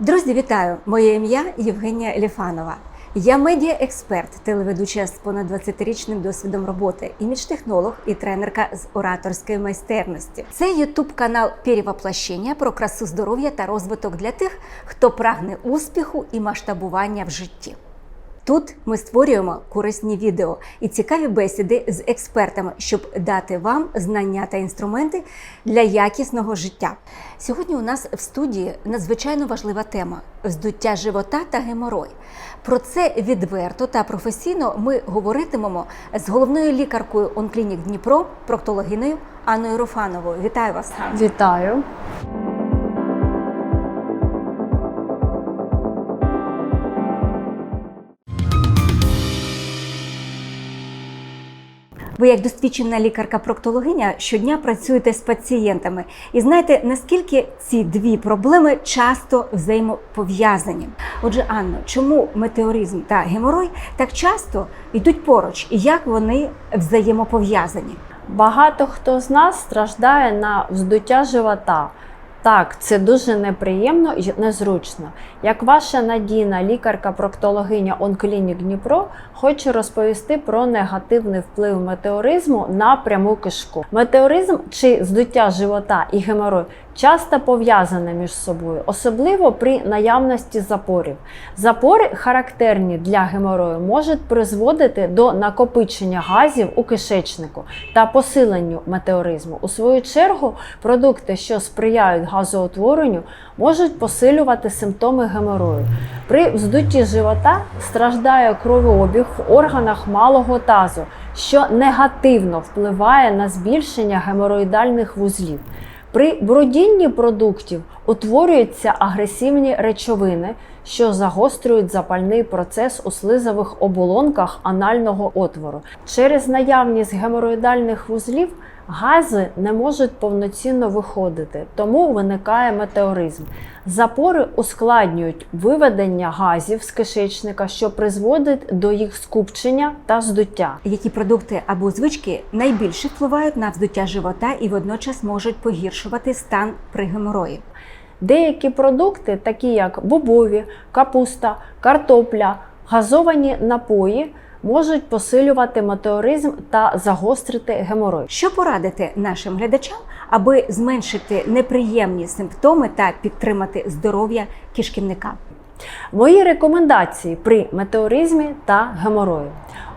Друзі, вітаю! Моє ім'я Євгенія Ліфанова. Я медіа-експерт, телеведуча з понад 20-річним досвідом роботи, імідж-технолог і тренерка з ораторської майстерності. Це ютуб канал «Перевоплощення» про красу здоров'я та розвиток для тих, хто прагне успіху і масштабування в житті. Тут ми створюємо корисні відео і цікаві бесіди з експертами, щоб дати вам знання та інструменти для якісного життя. Сьогодні у нас в студії надзвичайно важлива тема здуття живота та геморой. Про це відверто та професійно ми говоритимемо з головною лікаркою Онклінік Дніпро, проктологиною Анною Руфановою. Вітаю вас! Вітаю. Ви, як досвідчена лікарка-проктологиня, щодня працюєте з пацієнтами і знаєте, наскільки ці дві проблеми часто взаємопов'язані. Отже, Анно, чому метеоризм та геморой так часто йдуть поруч, і як вони взаємопов'язані? Багато хто з нас страждає на вздуття живота. Так, це дуже неприємно і незручно. Як ваша надійна лікарка-проктологиня Онклінік Дніпро, хочу розповісти про негативний вплив метеоризму на пряму кишку. Метеоризм чи здуття живота і геморой часто пов'язані між собою, особливо при наявності запорів. Запори, характерні для геморою, можуть призводити до накопичення газів у кишечнику та посиленню метеоризму. У свою чергу, продукти, що сприяють газоутворенню, можуть посилювати симптоми геморою. При вздутті живота страждає кровообіг в органах малого тазу, що негативно впливає на збільшення геморроїдальних вузлів. При бродінні продуктів утворюються агресивні речовини, що загострюють запальний процес у слизових оболонках анального отвору. Через наявність геморроїдальних вузлів гази не можуть повноцінно виходити, тому виникає метеоризм. Запори ускладнюють виведення газів з кишечника, що призводить до їх скупчення та здуття. Які продукти або звички найбільше впливають на вздуття живота і водночас можуть погіршувати стан при геморої? Деякі продукти, такі як бобові, капуста, картопля, газовані напої, можуть посилювати метеоризм та загострити геморой. Що порадити нашим глядачам, аби зменшити неприємні симптоми та підтримати здоров'я кишківника? Мої рекомендації при метеоризмі та геморої.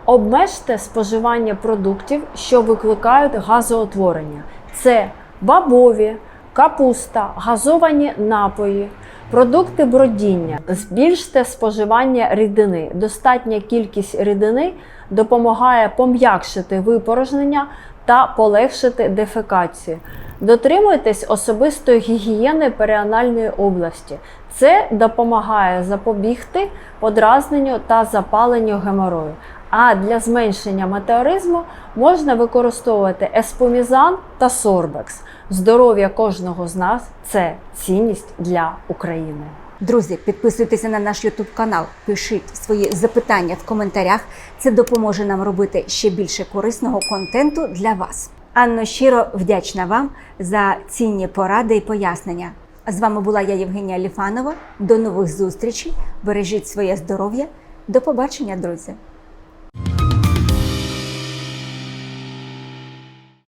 Обмежте споживання продуктів, що викликають газоутворення. Це бабові, капуста, газовані напої, продукти бродіння. Збільште споживання рідини. Достатня кількість рідини допомагає пом'якшити випорожнення та полегшити дефекацію. Дотримуйтесь особистої гігієни періанальної області. Це допомагає запобігти подразненню та запаленню геморою. А для зменшення метеоризму можна використовувати еспомізан та сорбекс. Здоров'я кожного з нас це цінність для України. Друзі, підписуйтеся на наш YouTube канал, пишіть свої запитання в коментарях. Це допоможе нам робити ще більше корисного контенту для вас. Анно, щиро вдячна вам за цінні поради і пояснення. З вами була я Євгенія Ліфанова. До нових зустрічей. Бережіть своє здоров'я. До побачення, друзі!